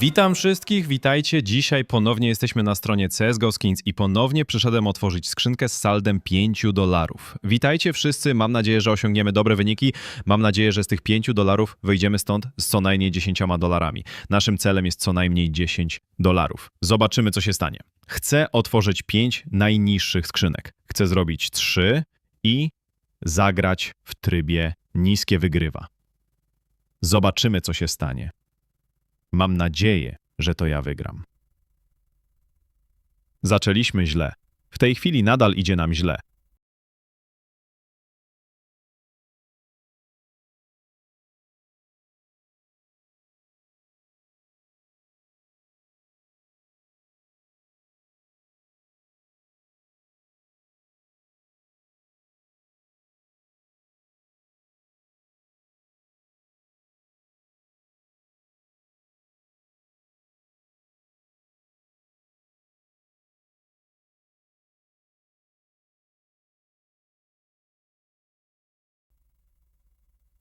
Witam wszystkich, witajcie. Dzisiaj ponownie jesteśmy na stronie CSGO Skins i ponownie przyszedłem otworzyć skrzynkę z saldem 5 dolarów. Witajcie wszyscy, mam nadzieję, że osiągniemy dobre wyniki. Mam nadzieję, że z tych 5 dolarów wyjdziemy stąd z co najmniej 10 dolarami. Naszym celem jest co najmniej 10 dolarów. Zobaczymy, co się stanie. Chcę otworzyć 5 najniższych skrzynek. Chcę zrobić 3 i zagrać w trybie niskie wygrywa. Zobaczymy, co się stanie. Mam nadzieję, że to ja wygram. Zaczęliśmy źle. W tej chwili nadal idzie nam źle.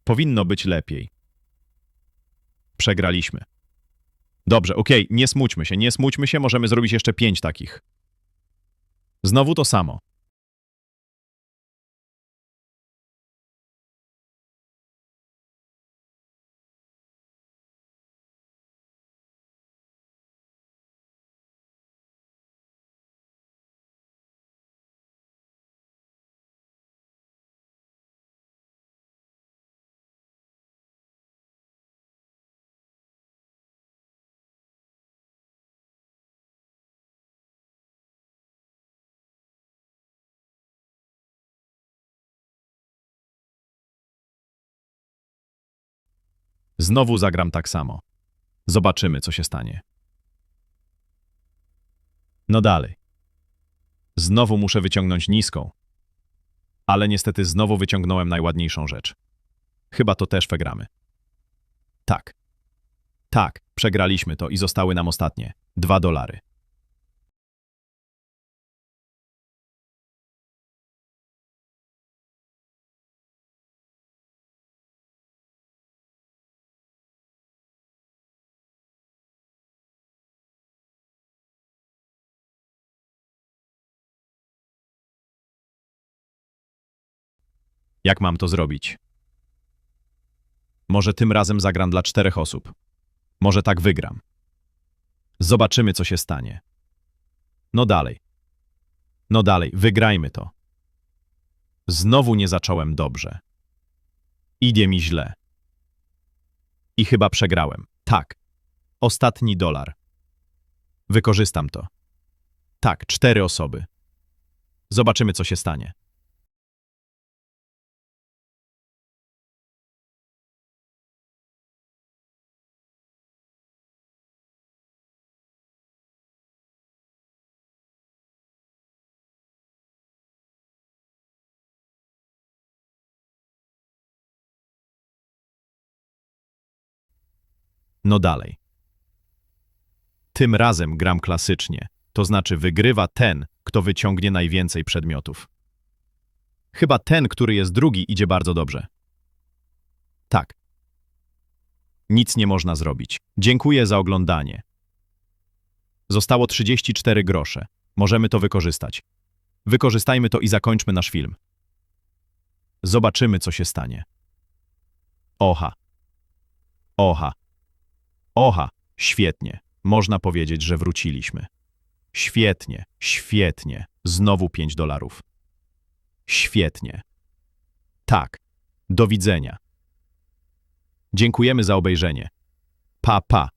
Powinno być lepiej. Przegraliśmy. Dobrze, okej, nie smućmy się, nie smućmy się, możemy zrobić jeszcze pięć takich. Znowu to samo. Znowu zagram tak samo. Zobaczymy, co się stanie. No dalej. Znowu muszę wyciągnąć niską. Ale niestety znowu wyciągnąłem najładniejszą rzecz. Chyba to też przegramy. Tak. Tak, przegraliśmy to i zostały nam ostatnie. Dwa dolary. Jak mam to zrobić? Może tym razem zagram dla czterech osób. Może tak wygram. Zobaczymy, co się stanie. No dalej. No dalej, wygrajmy to. Znowu nie zacząłem dobrze. Idzie mi źle. I chyba przegrałem. Tak. Ostatni dolar. Wykorzystam to. Tak, cztery osoby. Zobaczymy, co się stanie. No dalej. Tym razem gram klasycznie, to znaczy wygrywa ten, kto wyciągnie najwięcej przedmiotów. Chyba ten, który jest drugi, idzie bardzo dobrze. Tak. Nic nie można zrobić. Dziękuję za oglądanie. Zostało 34 grosze. Możemy to wykorzystać. Wykorzystajmy to i zakończmy nasz film. Zobaczymy, co się stanie. Oha. Oha. Oha, świetnie. Można powiedzieć, że wróciliśmy. Świetnie, świetnie. Znowu 5 dolarów. Świetnie. Tak. Do widzenia. Dziękujemy za obejrzenie. Pa, pa.